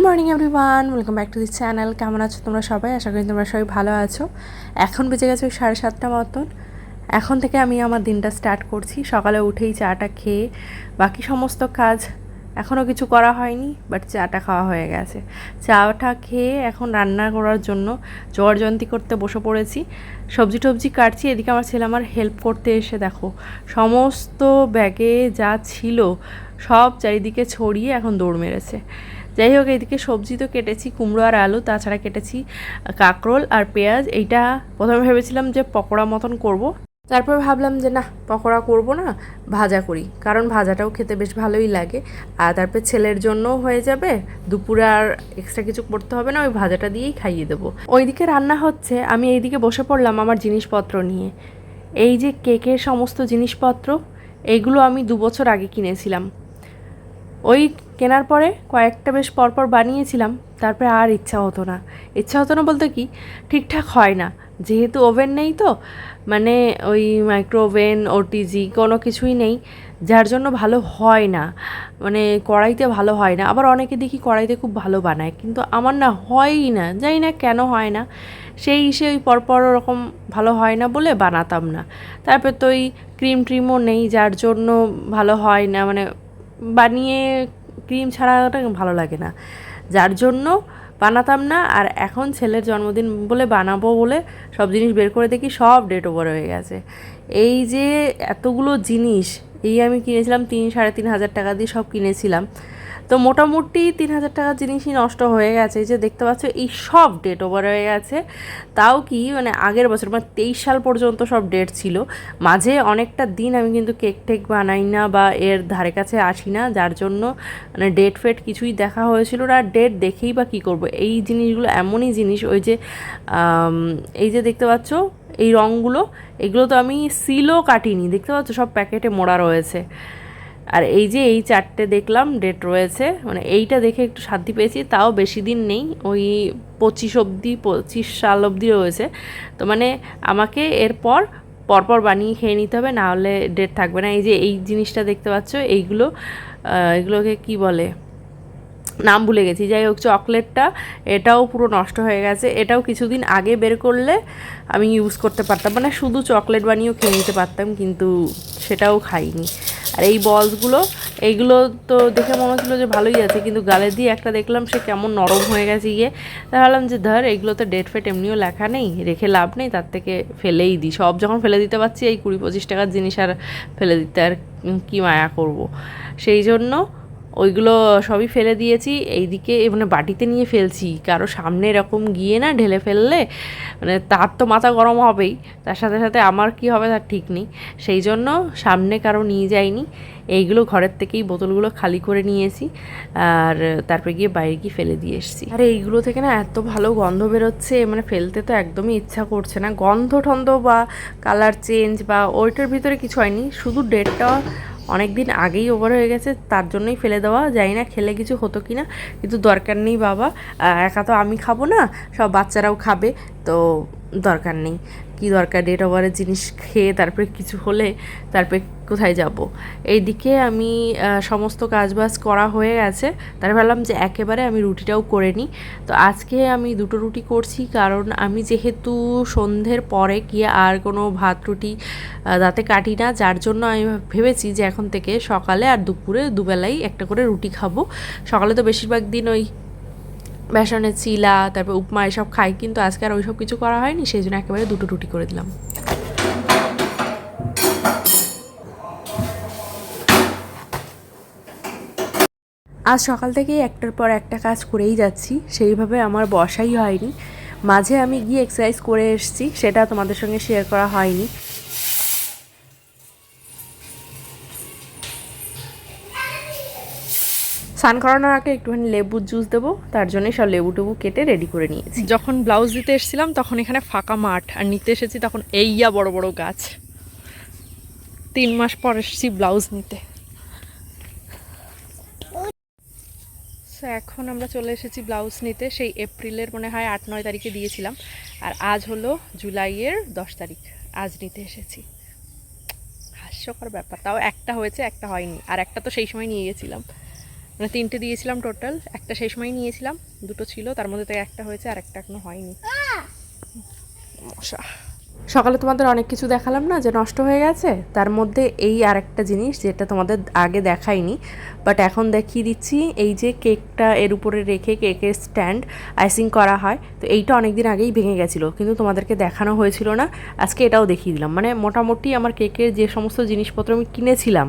Good morning everyone welcome back to the channel কেমন আছো তোমরা সবাই? আশা করি তোমরা সবাই ভালো আছো। এখন বেজে গেছে ওই সাড়ে সাতটা মতন। এখন থেকে আমি আমার দিনটা স্টার্ট করছি। সকালে উঠেই চাটা খেয়ে বাকি সমস্ত কাজ এখনও কিছু করা হয়নি বাট চাটা খাওয়া হয়ে গেছে। চাটা খেয়ে এখন রান্না করার জন্য জর্জন্তি করতে বসে পড়েছি। সবজি টবজি কাটছি। এদিকে আমার ছেলে আমার হেল্প করতে এসে দেখো, সমস্ত ব্যাগে যা ছিল সব চারিদিকে ছড়িয়ে এখন দৌড় মেরেছে। যাই হোক এইদিকে সবজি তো কেটেছি, কুমড়ো আর আলু, তাছাড়া কেটেছি কাঁকরোল আর পেঁয়াজ। এইটা প্রথমে ভেবেছিলাম যে পকোড়া মতন করব। তারপর ভাবলাম যে, না, পকোড়া করব না, ভাজা করি। কারণ ভাজাটাও খেতে বেশ ভালোই লাগে। আর তারপর ছেলের জন্যও হয়ে যাবে, দুপুরে আর এক্সট্রা কিছু করতে হবে না, ওই ভাজাটা দিয়েই খাইয়ে দেবো। ওইদিকে রান্না হচ্ছে, আমি এইদিকে বসে পড়লাম আমার জিনিসপত্র নিয়ে। এই যে কেকের সমস্ত জিনিসপত্র এইগুলো আমি দু বছর আগে কিনেছিলাম। ওই কেনার পরে কয়েকটা বেশ পরপর বানিয়েছিলাম, তারপরে আর ইচ্ছা হতো না। ইচ্ছা হতো না বলতে কি, ঠিকঠাক হয় না। যেহেতু ওভেন নেই তো মানে ওই মাইক্রো মাইক্রোওভেন, ওটিজি কোনো কিছুই নেই, যার জন্য ভালো হয় না। মানে কড়াইতে ভালো হয় না। আবার অনেকে দেখি কড়াইতে খুব ভালো বানায়, কিন্তু আমার না হয়ই না, জানি না কেন হয় না। সেই সে ওই পরপর ওরকম ভালো হয় না বলে বানাতাম না। তারপর তো ওই ক্রিম ট্রিমও নেই, যার জন্য ভালো হয় না মানে বানিয়ে ক্রিম ছাড়াটা ভালো লাগে না। যার জন্য বানাতাম না, আর এখন ছেলের জন্মদিন বলে বানাবো বলে সব জিনিস বের করে দেখি সব ডেট ওভার হয়ে গেছে। এই যে এতগুলো জিনিস, এই আমি কিনেছিলাম তিন, সাড়ে তিন হাজার টাকা দিয়ে সব কিনেছিলাম। তো মোটামুটি তিন হাজার টাকার জিনিসই নষ্ট হয়ে গেছে। এই যে দেখতে পাচ্ছ, এই সব ডেট ওভার হয়ে গেছে। তাও কি মানে আগের বছর মানে তেইশ সাল পর্যন্ত সব ডেট ছিল। মাঝে অনেকটা দিন আমি কিন্তু কেক টেক বানাই না বা এর ধারে কাছে আসি না, যার জন্য মানে ডেট ফেট কিছুই দেখা হয়েছিল আর ডেট দেখেই বা কী করব? এই জিনিসগুলো, এমনই জিনিস, ওই যে এই যে দেখতে পাচ্ছ, এই রঙগুলো, এগুলো তো আমি সিলও কাটিনি। দেখতে পাচ্ছ, সব প্যাকেটে মোড়া রয়েছে। আর এই যে এই চারটে দেখলাম ডেট রয়েছে। মানে এইটা দেখে একটু শান্তি পেয়েছি, তাও বেশি দিন নেই। ওই পঁচিশ অবধি, পঁচিশ সাল অবধি রয়েছে। তো মানে আমাকে এরপর, পরপর বানিয়ে খেয়ে নিতে হবে, না হলে ডেট থাকবে না। এই যে এই জিনিসটা দেখতে পাচ্ছ, এইগুলো এগুলোকে কি বলে? নাম ভুলে গেছি। যাই হোক, চকলেটটা, এটাও পুরো নষ্ট হয়ে গেছে। এটাও কিছুদিন আগে বের করলে আমি ইউজ করতে পারতাম। মানে শুধু চকলেট বানিয়েও খেয়ে নিতে পারতাম, কিন্তু সেটাও খাইনি। আর এই বলসগুলো এইগুলো তো দেখে মনে হচ্ছিল যে ভালোই আছে, কিন্তু গালে দিয়ে একটা দেখলাম সে কেমন নরম হয়ে গেছে গিয়ে। ভাবলাম যে ধর এগুলো তো ডেট ফেট এমনিও লেখা নেই, রেখে লাভ নেই, তার থেকে ফেলেই দিই। সব যখন ফেলে দিতে পারছি, এই কুড়ি পঁচিশ টাকার জিনিস আর ফেলে দিতে আর কী মায়া করব। সেই জন্য ওইগুলো সবই ফেলে দিয়েছি। এইদিকে মানে বাটিতে নিয়ে ফেলছি। কারও সামনে এরকম গিয়ে না ঢেলে ফেললে মানে তার তো মাথা গরম হবেই। তার সাথে সাথে আমার কি হবে তার ঠিক নেই। সেই জন্য সামনে কারও নিয়ে যাইনি। এইগুলো ঘরের থেকেই বোতলগুলো খালি করে নিয়েছি। আর তারপরে গিয়ে বাইরে গিয়ে ফেলে দিয়ে এসেছি। আর এইগুলো থেকে না এত ভালো গন্ধ বেরোচ্ছে মানে ফেলতে তো একদমই ইচ্ছা করছে না। গন্ধ ঠন্ধ বা কালার চেঞ্জ বা ওইটার ভিতরে কিছু হয়নি। শুধু ডেটটা অনেক দিন আগেই ওভার হয়ে গেছে, তার জন্যই ফেলে দেওয়া। যাই না খেলে কিছু হতো কি না কিন্তু দরকার নেই বাবা। একা তো আমি খাব না, সব বাচ্চারাও খাবে, তো দরকার নেই। কি দরকার ডেট ওভারের জিনিস খেয়ে তারপরে কিছু হলে তারপরে কোথায় যাব। এইদিকে আমি সমস্ত কাজবাজ করা হয়ে গেছে। তার ভাবলাম যে একেবারে আমি রুটিটাও করে নিই। তো আজকে আমি দুটো রুটি করছি, কারণ আমি যেহেতু সন্ধ্যের পরে গিয়ে আর কোনো ভাত রুটি দাঁতে কাটি না, যার জন্য আমি ভেবেছি যে এখন থেকে সকালে আর দুপুরে দুবেলাই একটা করে রুটি খাব। সকালে তো বেশিরভাগ দিন ওই বেসনের চিলা, তারপর উপমা এসব খাই, কিন্তু আজকে আর ওইসব কিছু করা হয়নি, সেই জন্য একেবারে দুটো রুটি করে দিলাম। আজ সকাল থেকেই একটার পর একটা কাজ করেই যাচ্ছি, সেইভাবে আমার বসাই হয়নি। মাঝে আমি গিয়ে এক্সারসাইজ করে এসেছি, সেটা তোমাদের সঙ্গে শেয়ার করা হয়নি। স্নান করানোর আগে একটুখানি লেবুর জুস দেবো, তার জন্যই সব লেবু টেবু কেটে রেডি করে নিয়েছি। যখন ব্লাউজ দিতে এসেছিলাম, তখন এখানে ফাঁকা মাঠ, আর নিতে এসেছি তখন এইয়া বড় বড় গাছ। তিন মাস পর এসেছি ব্লাউজ নিতে। এখন আমরা চলে এসেছি ব্লাউজ নিতে। সেই এপ্রিলের মনে হয় আট, নয় তারিখে দিয়েছিলাম। আর আজ হলো জুলাইয়ের দশ তারিখ। আজ নিতে এসেছি। হাস্যকর ব্যাপার। তাও একটা হয়েছে, একটা হয়নি। আর একটা তো সেই সময় নিয়ে গেছিলাম। মানে তিনটে দিয়েছিলাম টোটাল, একটা সেই সময় নিয়েছিলাম, দুটো ছিল, তার মধ্যে থেকে একটা হয়েছে আর একটা এখনও হয়নি। মশা। সকালে তোমাদের অনেক কিছু দেখালাম না, যে নষ্ট হয়ে গেছে, তার মধ্যে এই আরেকটা জিনিস যেটা তোমাদের আগে দেখাইনি বাট এখন দেখিয়ে দিচ্ছি, এই যে কেকটা এর উপরে রেখে কেকের স্ট্যান্ড আইসিং করা হয়, তো এইটা অনেক দিন আগেই ভেঙে গেছিল, কিন্তু তোমাদেরকে দেখানো হয়েছিল না, আজকে এটাও দেখিয়ে দিলাম। মানে মোটামুটি আমার কেকের যে সমস্ত জিনিসপত্র আমি কিনেছিলাম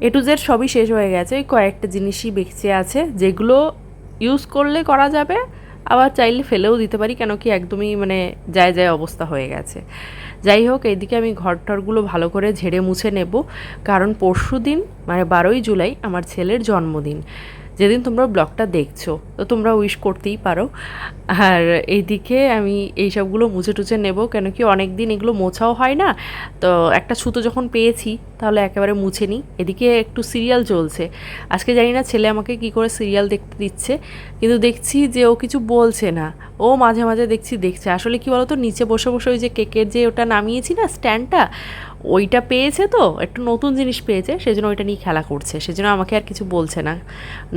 এ টু জেড সবই শেষ হয়ে গেছে। কয়েকটা জিনিসই বেঁচে আছে। যেগুলো ইউজ করলে করা যাবে, আবার চাইলে ফেলেও দিতে পারি, কেন কি একদমই মানে যায় যায় অবস্থা হয়ে গেছে। যাই হোক এইদিকে আমি ঘর টরগুলো ভালো করে ঝেড়ে মুছে নেব। কারণ পরশু দিন মানে বারোই জুলাই, আমার ছেলের জন্মদিন। যেদিন তোমরা ব্লগটা দেখছ, তো তোমরা উইশ করতেই পারো। আর এইদিকে আমি এই সবগুলো মুছে টুছে নেব, কেন কি অনেক দিন এগুলো মোছাও হয় না। তো একটা সুতো যখন পেয়েছি, তাহলে একেবারে মুছে নিই। এদিকে একটু সিরিয়াল চলছে। আজকে জানি না ছেলে আমাকে কি করে সিরিয়াল দেখতে দিচ্ছে, কিন্তু দেখছি যে ও কিছু বলছে না। ও মাঝে মাঝে দেখছি, দেখছে। আসলে কি বলতো, নিচে বসে বসে ওই যে কেকের যে ওটা নামিয়েছি না স্ট্যান্ডটা ওইটা পেয়েছে তো, একটু নতুন জিনিস পেয়েছে, সেজন্য ওইটা নিয়ে খেলা করছে, সেজন্য আমাকে আর কিছু বলছে না।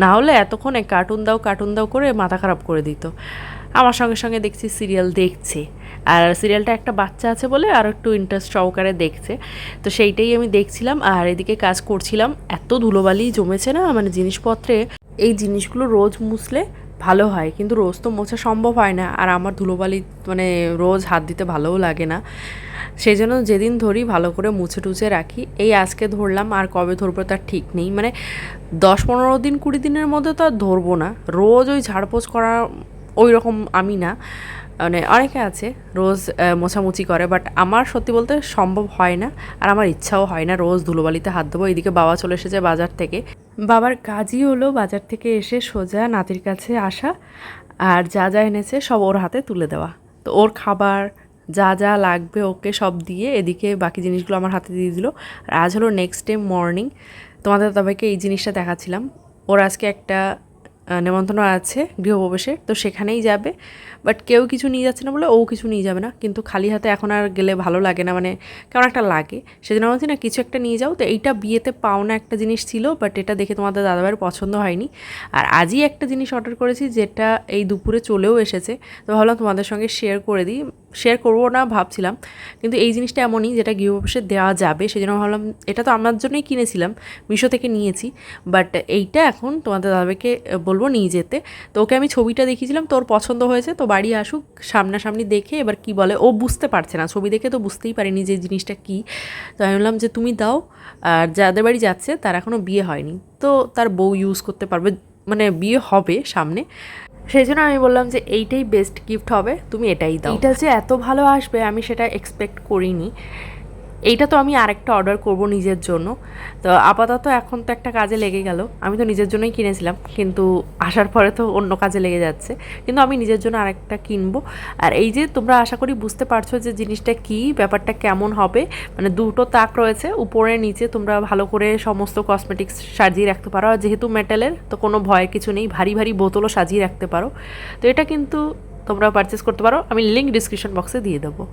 না হলে এতক্ষণে কার্টুন দাও কার্টুন দাও করে মাথা খারাপ করে দিত। আমার সঙ্গে সঙ্গে দেখছি সিরিয়াল দেখছে। আর সিরিয়ালটা একটা বাচ্চা আছে বলে আর একটু ইন্টারেস্ট সহকারে দেখছে। তো সেইটাই আমি দেখছিলাম, আর এদিকে কাজ করছিলাম। এত ধুলোবালি জমেছে না মানে জিনিসপত্রে এই জিনিসগুলো রোজ মুছলে ভালো হয়, কিন্তু রোজ তো মোছা সম্ভব হয় না। আর আমার ধুলোবালি মানে রোজ হাত দিতে ভালোও লাগে না। সেই জন্য যেদিন ধরি ভালো করে মুছে টুছে রাখি। এই আজকে ধরলাম আর কবে ধরবো তার ঠিক নেই। মানে দশ পনেরো দিন, কুড়ি দিনের মধ্যে তো আর ধরবো না। রোজ ওই ঝাড়পোছ করা ওই রকম আমি না। মানে অনেকে আছে রোজ মোছামুছি করে বাট আমার সত্যি বলতে সম্ভব হয় না আর আমার ইচ্ছাও হয় না রোজ ধুলোবালিতে হাত দেবো এদিকে বাবা চলে এসেছে বাজার থেকে। বাবার কাজই হলো বাজার থেকে এসে সোজা নাতির কাছে আসা আর যা যা এনেছে সব ওর হাতে তুলে দেওয়া। তো ওর খাবার যা যা লাগবে ওকে সব দিয়ে এদিকে বাকি জিনিসগুলো আমার হাতে দিয়ে দিল। আর আজ হলো নেক্সট ডে মর্নিং তোমাদের দাদাভাইকে এই জিনিসটা দেখাচ্ছিলাম। ওর আজকে একটা নেমন্তন্ন আছে গৃহপ্রবেশে তো সেখানেই যাবে। বাট কেউ কিছু নিয়ে যাচ্ছে না বলে ও কিছু নিয়ে যাবে না। কিন্তু খালি হাতে এখন আর গেলে ভালো লাগে না মানে কেমন একটা লাগে। সেজন্য বলছি, না, কিছু একটা নিয়ে যাও। তো এইটা বিয়েতে পাওনা একটা জিনিস ছিল বাট এটা দেখে তোমাদের দাদাভাইয়ের পছন্দ হয়নি। আর আজই একটা জিনিস অর্ডার করেছি, যেটা এই দুপুরে চলেও এসেছে। তো ভাবলাম তোমাদের সঙ্গে শেয়ার করে দিই। শেয়ার করব না, ভাবছিলাম। কিন্তু এই জিনিসটা এমনই যেটা গৃহপ্রবেশে দেওয়া যাবে, সেজন্য ভাবলাম এটা তো আমার জন্যই কিনেছিলাম, মিশো থেকে নিয়েছি। বাট এইটা এখন তোমাদের দাদাকে বলব নিয়ে যেতে। তো ওকে আমি ছবিটা দেখিয়েছিলাম, তোর পছন্দ হয়েছে, তো বাড়ি আসুক, সামনাসামনি দেখে এবার কি বলে। ও বুঝতে পারছে না, ছবি দেখে তো বুঝতেই পারিনি যে জিনিসটা কী। তো আমি বললাম যে, তুমি দাও। আর যাদের বাড়ি যাচ্ছে, তার এখনও বিয়ে হয়নি। তো তার বউ ইউজ করতে পারবে মানে বিয়ে হবে সামনে। সেই জন্য আমি বললাম যে এইটাই বেস্ট গিফট হবে, তুমি এটাই দাও। এটা যে এত ভালো আসবে, আমি সেটা এক্সপেক্ট করিনি। এইটা তো আমি আরেকটা অর্ডার করব নিজের জন্য। তো আপাতত এখন তো একটা কাজে লেগে গেল। আমি তো নিজের জন্যই কিনেছিলাম, কিন্তু আসার পরে তো অন্য কাজে লেগে যাচ্ছে। কিন্তু আমি নিজের জন্য আরেকটা কিনবো। আর এই যে তোমরা আশা করি বুঝতে পারছ যে জিনিসটা কি, ব্যাপারটা কেমন হবে। মানে দুটো তাক রয়েছে, উপরে নিচে তোমরা ভালো করে সমস্ত কসমেটিক্স সাজিয়ে রাখতে পারো। আর যেহেতু মেটালের তো কোনো ভয় কিছু নেই, ভারী ভারী বোতলও সাজিয়ে রাখতে পারো। তো এটা কিন্তু তোমরা পারচেস করতে পারো। আমি লিঙ্ক ডিসক্রিপশন বক্সে দিয়ে দেবো।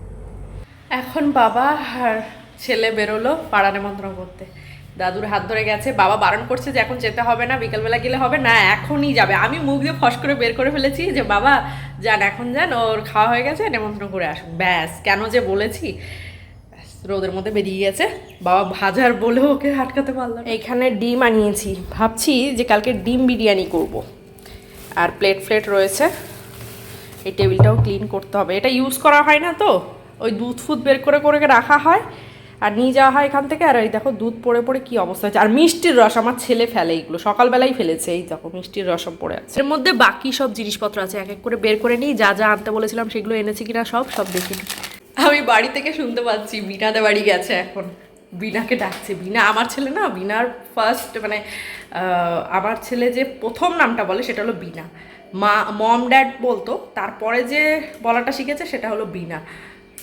এখন বাবা আর ছেলে বেরোলো পাড়া নেমন্ত্রণ করতে। দাদুর হাত ধরে গেছে, বাবা বারণ করছে যে এখন যেতে হবে না, বিকালবেলা গেলে হবে না, এখনই যাবে। আমি মুখ দিয়ে ফস করে বের করে ফেলেছি যে, বাবা, যান, এখন যান, ওর খাওয়া হয়ে গেছে, নেমন্ত্রণ করে আসুন। ব্যাস, কেন যে বলেছি রোদের মধ্যে বেরিয়ে গেছে। বাবা ভাজার বলে ওকে আটকাতে পারলাম না। এখানে ডিম আনিয়েছি। ভাবছি যে কালকে ডিম বিরিয়ানি করব। আর প্লেট ফ্লেট রয়েছে। এই টেবিলটাও ক্লিন করতে হবে। এটা ইউজ করা হয় না তো? ওই দুধ ফুদ বের করে করে রাখা হয় আর নিয়ে যাওয়া হয় এখান থেকে। আর এই দেখো দুধ পড়ে পড়ে কি অবস্থা হচ্ছে আর মিষ্টির রস আমার ছেলে ফেলে এইগুলো। সকালবেলাই ফেলেছে। এই দেখো মিষ্টির রস পড়ে আছে। এর মধ্যে বাকি সব জিনিসপত্র আছে। এক এক করে বের করে নিই। যা যা আনতে বলেছিলাম সেগুলো এনেছি কিনা সব সব দেখে আমি বাড়ি থেকে শুনতে পাচ্ছি, বিনাতে বাড়ি গেছে এখন। বিনাকে ডাকছে। বিনা, আমার ছেলে না, বিনার ফার্স্ট মানে আমার ছেলে যে প্রথম নামটা বলে সেটা হলো বিনা। মা, মম ড্যাড বলতো। তারপরে যে বলাটা শিখেছে সেটা হলো বিনা।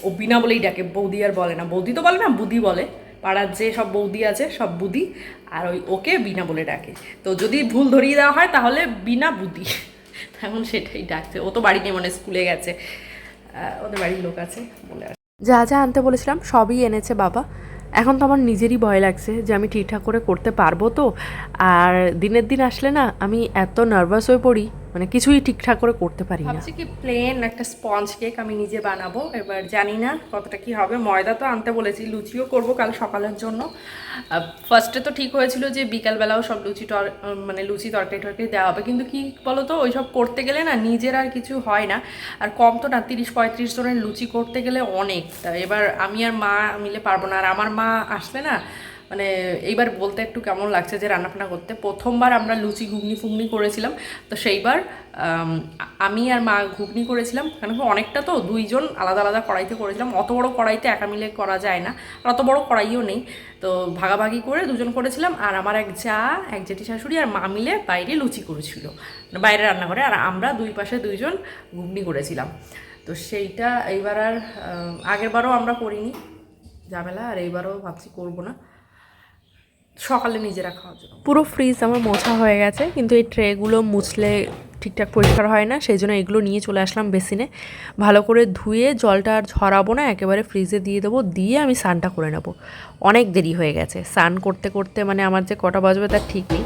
ও বিনা বলেই ডাকে, বৌদি আর বলে না। বৌদি তো বলে না, বুদি বলে। পাড়ার যে সব বৌদি আছে, সব বুদি। আর ওই ওকে বিনা বলে ডাকে। তো যদি ভুল ধরিয়ে দেওয়া হয়, তাহলে বিনা বুদি। এখন সেটাই ডাকছে। ও তো বাড়ি নেই মানে স্কুলে গেছে। ওদের বাড়ির লোক আছে, বলে যা যা আনতে বলেছিলাম, সবই এনেছে বাবা। এখন তো আমার নিজেরই ভয় লাগছে যে আমি ঠিকঠাক করে করতে পারব তো। আর দিনের দিন আসলে না, আমি এত নার্ভাস হয়ে পড়ি। মানে কিছুই ঠিকঠাক করে করতে পারি না। কি প্লেন একটা স্পঞ্জ কেক আমি নিজে বানাবো। এবার জানি না কতটা কি হবে। ময়দা তো আনতে বলেছি, লুচিও করব কাল সকালের জন্য। ফার্স্টে তো ঠিক হয়েছিল যে বিকালবেলাও সব লুচি টর মানে লুচি তরকারি টরকারি দেওয়া হবে। কিন্তু কি বলো তো ওইসব করতে গেলে না নিজের আর কিছু হয় না। আর কম তো না, তিরিশ পঁয়ত্রিশ জনের লুচি করতে গেলে অনেক। তা এবার আমি আর মা মিলে পারব না। আর আমার মা আসলে না মানে এইবার বলতে একটু কেমন লাগছে যে রান্নাবান্না করতে? প্রথমবার আমরা লুচি ঘুগনি ফুগনি করেছিলাম, তো সেইবার, আমি আর মা ঘুগনি করেছিলাম কারণ অনেকটা তো দুইজন আলাদা আলাদা কড়াইতে করেছিলাম, অত বড় কড়াইতে একা মিলে করা যায় না, আর অত বড় কড়াইও নেই, তো ভাগাভাগি করে দুজন করেছিলাম, আর আমার এক যা, এক জেঠি শাশুড়ি আর মা মিলে বাইরে লুচি করেছিল মানে বাইরে রান্না করে আর আমরা দুই পাশে দুইজন ঘুগনি করেছিলাম, তো সেইটা এইবার আর আগেরবারও আমরা করিনি, ঝামেলা, আর এইবারও ভাবছি করব না। সকালে নিজেরা খাওয়ার জন্য। পুরো ফ্রিজ আমার মোছা হয়ে গেছে, কিন্তু এই ট্রেগুলো মুছলে ঠিকঠাক পরিষ্কার হয় না, সেই জন্য এগুলো নিয়ে চলে আসলাম বেসিনে ভালো করে ধুয়ে জলটা আর ঝরাবো না, একেবারে ফ্রিজে দিয়ে দেবো, দিয়ে আমি স্নানটা করে নেব। অনেক দেরি হয়ে গেছে, স্নান করতে করতে মানে আমার যে কটা বাজবে তার ঠিক নেই।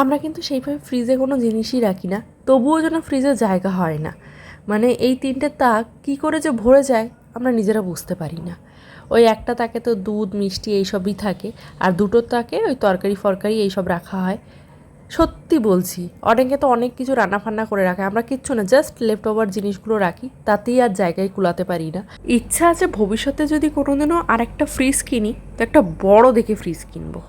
আমরা কিন্তু সেইভাবে ফ্রিজে কোনো জিনিসই রাখি না, তবুও যেন ফ্রিজে জায়গা হয় না। মানে এই তিনটে তাক কী করে যে ভরে যায় আমরা নিজেরা বুঝতে পারি না। ওই একটা তাকে তো দুধ, মিষ্টি এইসবই থাকে আর দুটোর তাকে ওই তরকারি, ফরকারি এইসব রাখা হয়। সত্যি বলছি, অনেকে তো অনেক কিছু রান্না ফান্না করে রাখে। আমরা কিচ্ছু না জাস্ট লেফট ওভার জিনিসগুলো রাখি, তাতেই আর জায়গায় কুলাতে পারি না। ইচ্ছা আছে ভবিষ্যতে যদি কোনোদিনও আরেকটা ফ্রিজ কিনি, তো একটা বড় দেখে ফ্রিজ কিনবো।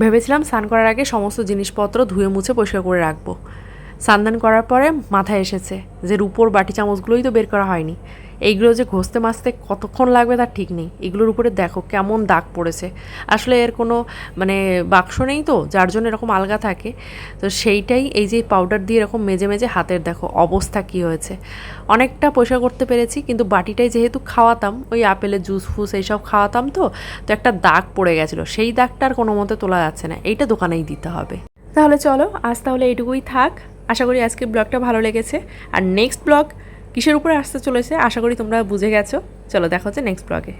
ভেবেছিলাম স্নান করার আগে সমস্ত জিনিসপত্র ধুয়ে মুছে পরিষ্কার করে রাখব। স্নান করার পরে মাথায় এসেছে যে রুপোর বাটি চামচগুলোই তো বের করা হয়নি। এইগুলো যে ঘষতে মাজতে কতক্ষণ লাগবে তার ঠিক নেই। এগুলোর উপরে দেখো কেমন দাগ পড়েছে। আসলে এর কোনো মানে বাক্স নেই তো, যার জন্য এরকম আলগা থাকে। তো সেইটাই এই যে পাউডার দিয়ে এরকম মেজে মেজে হাতের দেখো অবস্থা কী হয়েছে। অনেকটা পয়সা করতে পেরেছি, কিন্তু বাটিটাই যেহেতু খাওয়াতাম, ওই আপেলের জুস ফুস এইসব খাওয়াতাম তো তো একটা দাগ পড়ে গেছিল। সেই দাগটা আর কোনো মতে তোলা যাচ্ছে না। এইটা দোকানেই দিতে হবে। তাহলে চলো, আজ তাহলে এইটুকুই থাক। আশা করি আজকের ব্লগটা ভালো লেগেছে। আর নেক্সট ব্লগ কিসের উপরে আসতে চলেছে, আশা করি তোমরা বুঝে গেছো। চলো দেখা হচ্ছে নেক্সট ব্লগে।